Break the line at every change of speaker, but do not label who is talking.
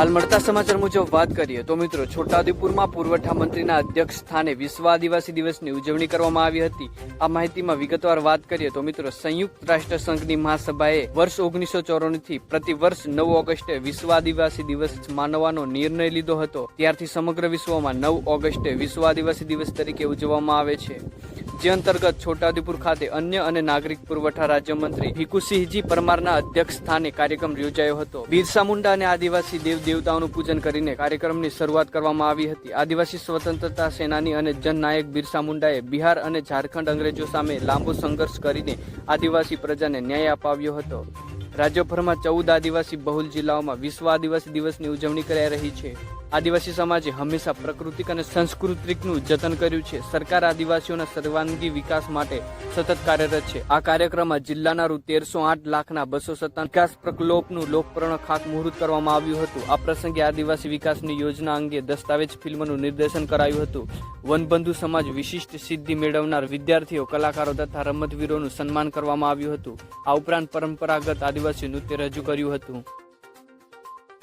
હાલ મળતા સમાચાર મુજબ વાત કરીએ તો મિત્રો, છોટાઉદેપુરમાં પુરવઠા મંત્રીના અધ્યક્ષ સ્થાને વિશ્વ આદિવાસી દિવસની ઉજવણી કરવામાં આવી હતી. આ માહિતીમાં વિગતવાર વાત કરીએ તો મિત્રો, સંયુક્ત રાષ્ટ્ર સંઘની મહાસભાએ વર્ષ ઓગણીસો ચોરાણું થી પ્રતિ વર્ષ નવ ઓગસ્ટે વિશ્વ આદિવાસી દિવસ માનવાનો નિર્ણય લીધો હતો. ત્યારથી સમગ્ર વિશ્વમાં નવ ઓગસ્ટે વિશ્વ આદિવાસી દિવસ તરીકે ઉજવવામાં આવે છે. જે અંતર્ગત છોટાઉદેપુર ખાતે અન્ય અને નાગરિક પુરવઠા રાજ્યમંત્રી ભીખુસિંહજી પરમારના અધ્યક્ષ સ્થાને કાર્યક્રમ યોજાયો હતો. બિરસા મુંડા અને આદિવાસી દેવ દેવતાઓનું પૂજન કરીને કાર્યક્રમની શરૂઆત કરવામાં આવી હતી. આદિવાસી સ્વતંત્રતા સેનાની અને જનનાયક બિરસા મુંડાએ બિહાર અને ઝારખંડ અંગ્રેજો સામે લાંબો સંઘર્ષ કરીને આદિવાસી પ્રજાને ન્યાય અપાવ્યો હતો. રાજ્યભરમાં ચૌદ આદિવાસી બહુલ જિલ્લાઓમાં વિશ્વ આદિવાસી દિવસની ઉજવણી કરાઈ રહી છે. આદિવાસી સમાજે હંમેશા પ્રાકૃતિક અને સાંસ્કૃતિકનું જતન કર્યું છે. સરકાર આદિવાસીઓના સર્વાંગી વિકાસ માટે સતત કાર્યરત છે. આ કાર્યક્રમમાં જિલ્લાના રૂ તેરસો આઠ લાખના બસો સત્તાવન વિકાસ પ્રકલ્પનું લોકપર્ણ ખાતમુહૂર્ત કરવામાં આવ્યું હતું. આ પ્રસંગે આદિવાસી વિકાસની યોજના અંગે દસ્તાવેજ ફિલ્મનું નિર્દેશન કરાયું હતું. વનબંધુ સમાજ વિશિષ્ટ સિદ્ધિ મેળવનાર વિદ્યાર્થીઓ, કલાકારો તથા રમતવીરોનું સન્માન કરવામાં આવ્યું હતું. આ ઉપરાંત પરંપરાગત આદિવાસી નૃત્ય રજૂ કર્યું હતું.